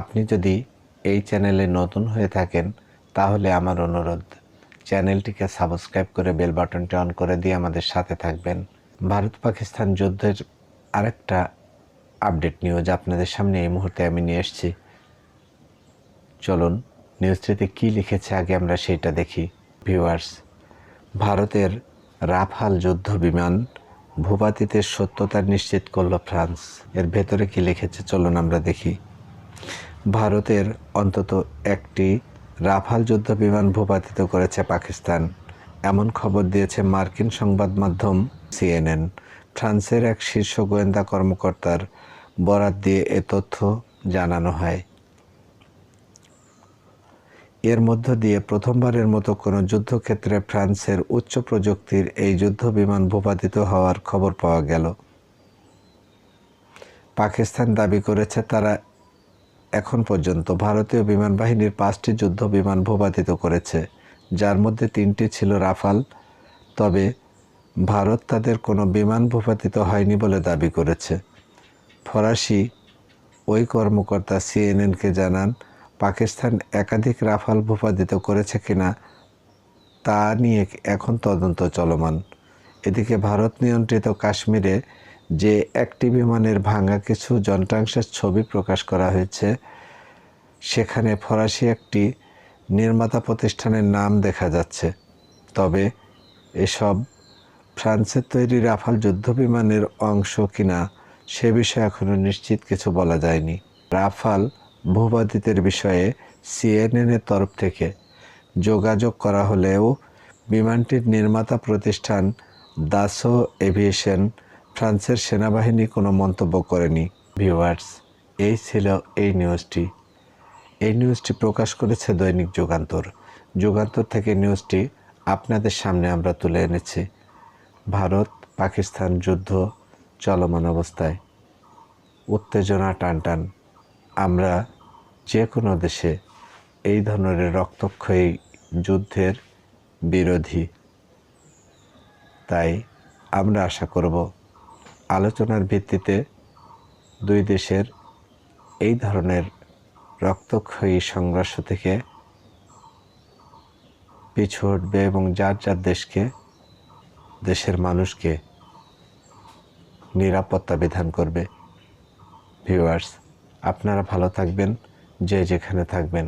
আপনি যদি এই চ্যানেলে নতুন হয়ে থাকেন, তাহলে আমার অনুরোধ, চ্যানেলটিকে সাবস্ক্রাইব করে বেল বাটনটি অন করে দিয়ে আমাদের সাথে থাকবেন। ভারত পাকিস্তান যুদ্ধের আরেকটা আপডেট নিউজ আপনাদের সামনে এই মুহূর্তে আমি নিয়ে এসেছি। চলুন, নিউজটিতে কী লিখেছে আগে আমরা সেইটা দেখি। ভিউয়ার্স, ভারতের রাফাল যুদ্ধ বিমান ভূপাতিতের সত্যতা নিশ্চিত করল ফ্রান্স। এর ভেতরে কি লিখেছে চলুন আমরা দেখি। ভারতের অন্তত একটি রাফাল যুদ্ধ বিমান ভূপাতিত করেছে পাকিস্তান। এমন খবর দিয়েছে মার্কিন সংবাদ মাধ্যম সিএনএন। ফ্রান্সের এক শীর্ষ গোয়েন্দা কর্মকর্তার বরাত দিয়ে এ তথ্য জানানো হয়। এর মধ্য দিয়ে প্রথমবারের মতো কোনো যুদ্ধক্ষেত্রে ফ্রান্সের উচ্চ প্রযুক্তির এই যুদ্ধ বিমান ভূপাতিত হওয়ার খবর পাওয়া গেল। পাকিস্তান দাবি করেছে তারা এখন পর্যন্ত ভারতীয় বিমান বাহিনীর পাঁচটি যুদ্ধ বিমান ভূপাতিত করেছে, যার মধ্যে তিনটি ছিল রাফাল। তবে ভারত তাদের কোনো বিমান ভূপাতিত হয়নি বলে দাবি করেছে। ফরাসি ওই কর্মকর্তা সিএনএনকে জানান, পাকিস্তান একাধিক রাফাল ভূপাতিত করেছে কিনা তা নিয়ে এখন তদন্ত চলমান। এদিকে ভারত নিয়ন্ত্রিত কাশ্মীরে যে একটি বিমানের ভাঙা কিছু যন্ত্রাংশের ছবি প্রকাশ করা হয়েছে। সেখানে ফরাসি একটি নির্মাতা প্রতিষ্ঠানের নাম দেখা যাচ্ছে। তবে এসব ফ্রান্সের তৈরি রাফাল যুদ্ধবিমানের অংশ কিনা সে বিষয়ে এখনও নিশ্চিত কিছু বলা যায়নি। রাফাল ভূপাতিতের বিষয়ে সিএনএনের তরফ থেকে যোগাযোগ করা হলেও বিমানটির নির্মাতা প্রতিষ্ঠান দাসো এভিয়েশন ফ্রান্সের সেনাবাহিনী কোনো মন্তব্য করেনি। ভিউয়ার্স, এই ছিল এই নিউজটি। এই নিউজটি প্রকাশ করেছে দৈনিক যুগান্তর। যুগান্তর থেকে নিউজটি আপনাদের সামনে আমরা তুলে এনেছি। ভারত, পাকিস্তান যুদ্ধ চলমান অবস্থায়। উত্তেজনা টানটান আমরা যে কোনো দেশে এই ধরনের রক্তক্ষয়ী যুদ্ধের বিরোধী। তাই আমরা আশা করব আলোচনার ভিত্তিতে দুই দেশের এই ধরনের রক্তক্ষয়ী সংঘর্ষ থেকে পিছু হটবে এবং যার যার দেশকে, দেশের মানুষকে নিরাপত্তা বিধান করবে। ভিউয়ার্স, আপনারা ভালো থাকবেন, যে যেখানে থাকবেন।